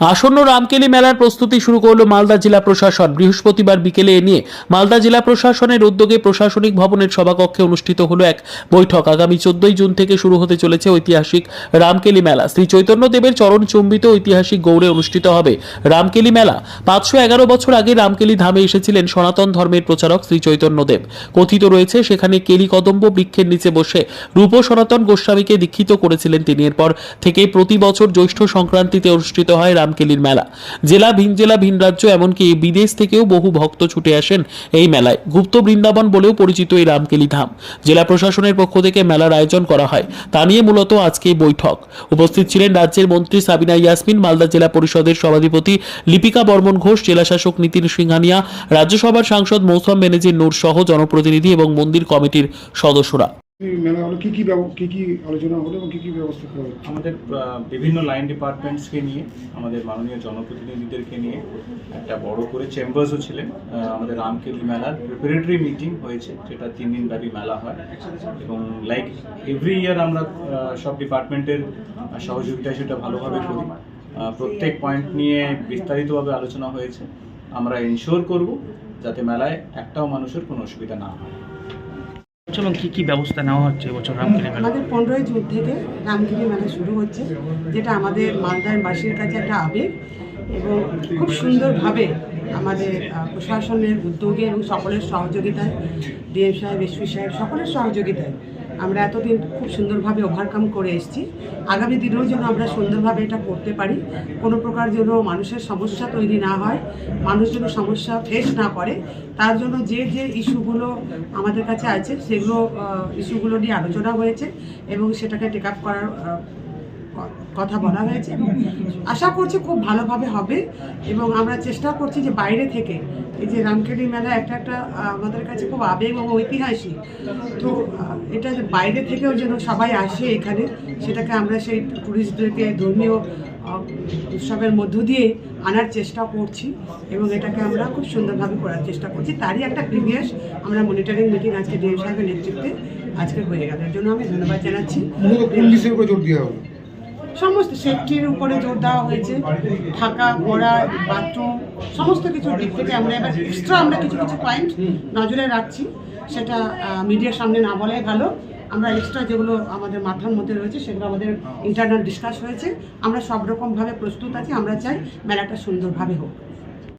আসন্ন রামকেলি মেলার প্রস্তুতি শুরু করল মালদা জেলা প্রশাসন। বৃহস্পতিবার বিকেলে এ নিয়ে মালদা জেলা প্রশাসনের উদ্যোগে প্রশাসনিক ভবনের সভাকক্ষে অনুষ্ঠিত হলো এক বৈঠক। আগামী চোদ্দই জুন থেকে শুরু হতে চলেছে ঐতিহাসিক রামকেলি মেলা। শ্রী চৈতন্য দেবের চরণ চুম্বিত ঐতিহাসিক গৌড়ে অনুষ্ঠিত হবে রামকেলি মেলা। পাঁচশো এগারো বছর আগে রামকেলি ধামে এসেছিলেন সনাতন ধর্মের প্রচারক শ্রী চৈতন্য দেব। কথিত রয়েছে, সেখানে কেলি কদম্ব বৃক্ষের নিচে বসে রূপ সনাতন গোস্বামীকে দীক্ষিত করেছিলেন তিনি। এরপর থেকে প্রতি বছর জ্যৈষ্ঠ সংক্রান্তিতে অনুষ্ঠিত হয় রামকেলির মেলা। জেলা ভিন জেলা ভিন রাজ্য, এমনকি বিদেশ থেকেও বহু ভক্ত ছুটে আসেন এই মেলায়। গুপ্ত বৃন্দাবন বলেও পরিচিত এই রামকেলি ধাম। জেলা প্রশাসনের পক্ষ থেকে মেলার আয়োজন করা হয়। তা নিয়ে মূলত আজকে বৈঠক। উপস্থিত ছিলেন রাজ্যের মন্ত্রী সাবিনা ইয়াসমিন, মালদা জেলা পরিষদের সভাধিপতি লিপিকা বর্মন ঘোষ জেলাশাসক নীতিন সিংহানিয়া, রাজ্যসভার সাংসদ মৌসম বেনেজির নূর সহ জনপ্রতিনিধি এবং মন্দির কমিটির সদস্যরা। মেলা হলো, কি কি কি কি আলোচনা হলো এবং কি কি ব্যবস্থা করা আমাদের বিভিন্ন লাইন ডিপার্টমেন্টসকে নিয়ে, আমাদের মাননীয় জনপ্রতিনিধিদেরকে নিয়ে একটা বড় করে চেম্বার্সও ছিলেন। আমাদের রামকেলি মেলার প্রিপারেটরি মিটিং হয়েছে, যেটা তিন দিন ব্যাপী মেলা হয়। এবং লাইক এভরি ইয়ার আমরা সব ডিপার্টমেন্টের সহযোগিতায় সেটা ভালোভাবে করি। প্রত্যেক পয়েন্ট নিয়ে বিস্তারিতভাবে আলোচনা হয়েছে। আমরা এনশোর করব যাতে মেলায় একটাও মানুষের কোনো অসুবিধা না হয়। চলুন, কি কি ব্যবস্থা নেওয়া হচ্ছে এবছর মেলা আমাদের পনেরোই জুন থেকে রামগিরি মেলা শুরু হচ্ছে, যেটা আমাদের মালদার বাসীর কাছে একটা আবেগ এবং খুব সুন্দরভাবে আমাদের প্রশাসনের উদ্যোগে এবং সকলের সহযোগিতায়, ডিএম সাহেব এসপি সাহেব, সকলের সহযোগিতায় আমরা এতদিন খুব সুন্দরভাবে ওভারকাম করে এসেছি। আগামী দিনেও যেন আমরা সুন্দরভাবে এটা করতে পারি। কোনো প্রকার যেন মানুষের সমস্যা তৈরি না হয়, মানুষ যেন সমস্যা ফেস না করে, তার জন্য যে যে ইস্যুগুলো আমাদের কাছে আছে, সেগুলো ইস্যুগুলো নিয়ে আলোচনা হয়েছে এবং সেটাকে টেক আপ করার কথা বলা হয়েছে এবং আশা করছি খুব ভালোভাবে হবে এবং আমরা চেষ্টা করছি যে বাইরে থেকে এই যে রামকেলি মেলা একটা একটা আমাদের কাছে খুব আবেগ এবং ঐতিহাসিক। তো এটা বাইরে থেকেও যেন সবাই আসে এখানে, সেটাকে আমরা সেই ট্যুরিস্টদেরকে ধর্মীয় উৎসবের মধ্য দিয়ে আনার চেষ্টা করছি এবং এটাকে আমরা খুব সুন্দরভাবে করার চেষ্টা করছি। তারই একটা প্রিভিয়াস আমরা মনিটরিং মিটিং আজকে ডিএম সাহেবের নেতৃত্বে আজকে হয়ে গেল। এর জন্য আমি ধন্যবাদ জানাচ্ছি। জোর দেওয়া সমস্ত সেফটির উপরে জোর দেওয়া হয়েছে। থাকা, পড়া বাথরুম সমস্ত কিছুর দিক থেকে আমরা এবার এক্সট্রা আমরা কিছু কিছু পয়েন্ট নজরে রাখছি। সেটা মিডিয়ার সামনে না বলাই ভালো। আমরা এক্সট্রা যেগুলো আমাদের মাথার মধ্যে রয়েছে, সেগুলো আমাদের ইন্টারনাল ডিসকাস হয়েছে। আমরা সব রকমভাবে প্রস্তুত আছি। আমরা চাই মেলাটা সুন্দরভাবে হোক।